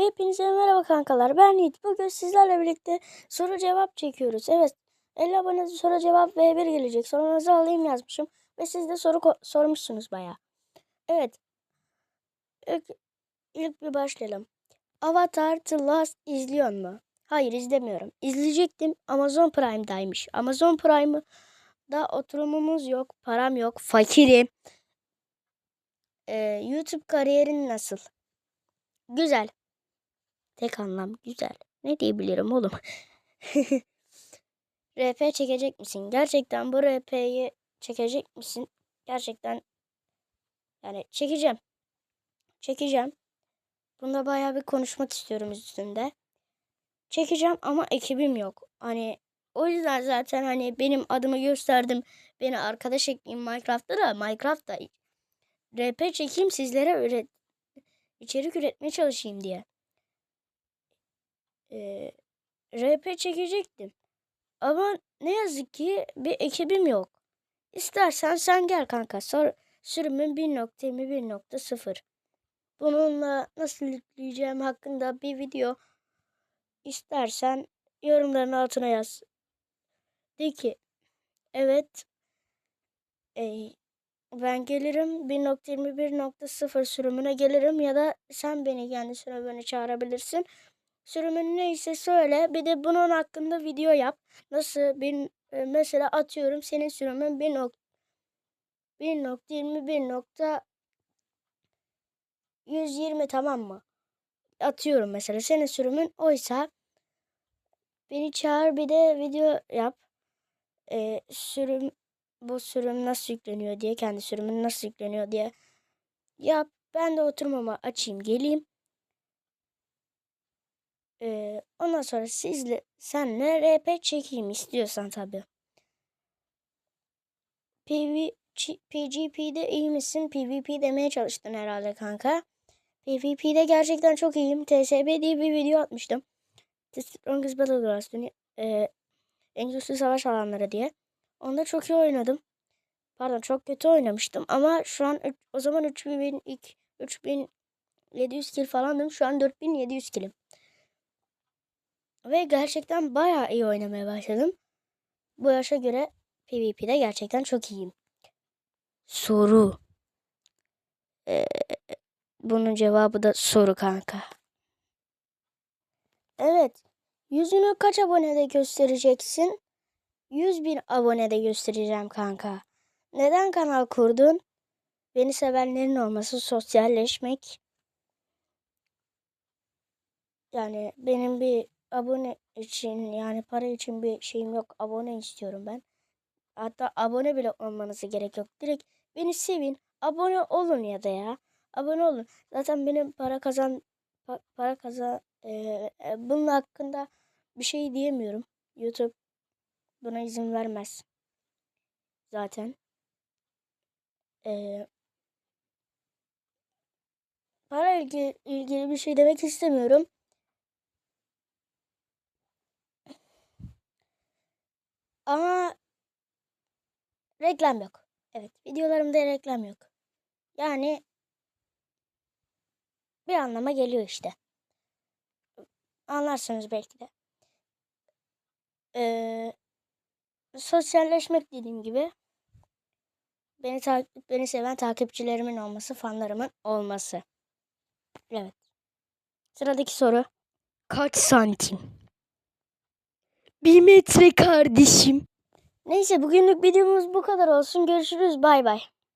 Hepinize merhaba kankalar. Ben Yiğit. Bugün sizlerle birlikte soru cevap çekiyoruz. Evet. 50 abone soru cevap V1 gelecek. Sorunuzu alayım yazmışım. Ve siz de soru sormuşsunuz baya. Evet. İlk, ilk bir başlayalım. Avatar The Last izliyor mu? Hayır izlemiyorum. İzleyecektim. Amazon Prime'daymış. Amazon Prime'da oturumumuz yok. Param yok. Fakirim. Ee, YouTube kariyerin nasıl? Güzel. Tek anlam güzel. Ne diyebilirim oğlum? RP çekecek misin? Gerçekten bu RP'yi çekecek misin? Gerçekten yani çekeceğim. Çekeceğim. Bunda bayağı bir konuşmak istiyorum üstünde. Çekeceğim ama ekibim yok. Hani o yüzden zaten hani benim adımı gösterdim. Beni arkadaş ekleyin Minecraft'ta da Minecraft'ta RP çekeyim sizlere üret içerik üretmeye çalışayım diye. Ee, RP çekecektim. Ama ne yazık ki bir ekibim yok. İstersen sen gel kanka. Sor, sürümün 1.21.0. Bununla nasıl yükleyeceğim hakkında bir video istersen yorumların altına yaz. De ki evet e, ben gelirim 1.21.0 sürümüne gelirim ya da sen beni kendi sürümüne çağırabilirsin. Sürümün neyse söyle. Bir de bunun hakkında video yap. Nasıl bir e, mesela atıyorum senin sürümün 1 nok 1.21.120 tamam mı? Atıyorum mesela senin sürümün oysa beni çağır bir de video yap. Ee, sürüm bu sürüm nasıl yükleniyor diye kendi sürümün nasıl yükleniyor diye yap. Ben de oturmama açayım geleyim. Ee, ondan sonra sizle senle RP çekeyim istiyorsan tabii. PV, PGP'de iyi misin? PvP demeye çalıştın herhalde kanka. PvP'de gerçekten çok iyiyim. TSB diye bir video atmıştım. The Strongest Battlegrounds e, en güçlü savaş alanları diye. Onda çok iyi oynadım. Pardon çok kötü oynamıştım ama şu an o zaman 3000 3700 kill falandım. Şu an 4700 killim. Ve gerçekten bayağı iyi oynamaya başladım. Bu yaşa göre PvP'de gerçekten çok iyiyim. Soru. Ee, bunun cevabı da soru kanka. Evet. Yüzünü kaç abonede göstereceksin? 100 bin abonede göstereceğim kanka. Neden kanal kurdun? Beni sevenlerin olması, sosyalleşmek. Yani benim bir abone için yani para için bir şeyim yok. Abone istiyorum ben. Hatta abone bile olmanıza gerek yok. Direkt beni sevin. Abone olun ya da ya. Abone olun. Zaten benim para kazan pa, para kazan e, e, bunun hakkında bir şey diyemiyorum. YouTube buna izin vermez. Zaten. E, para ilgili, ilgili bir şey demek istemiyorum. Ama reklam yok. Evet videolarımda reklam yok. Yani bir anlama geliyor işte. Anlarsınız belki de. Ee, sosyalleşmek dediğim gibi beni takip beni seven takipçilerimin olması, fanlarımın olması. Evet. Sıradaki soru. Kaç santim? Bir metre kardeşim. Neyse bugünlük videomuz bu kadar olsun. Görüşürüz. Bay bay.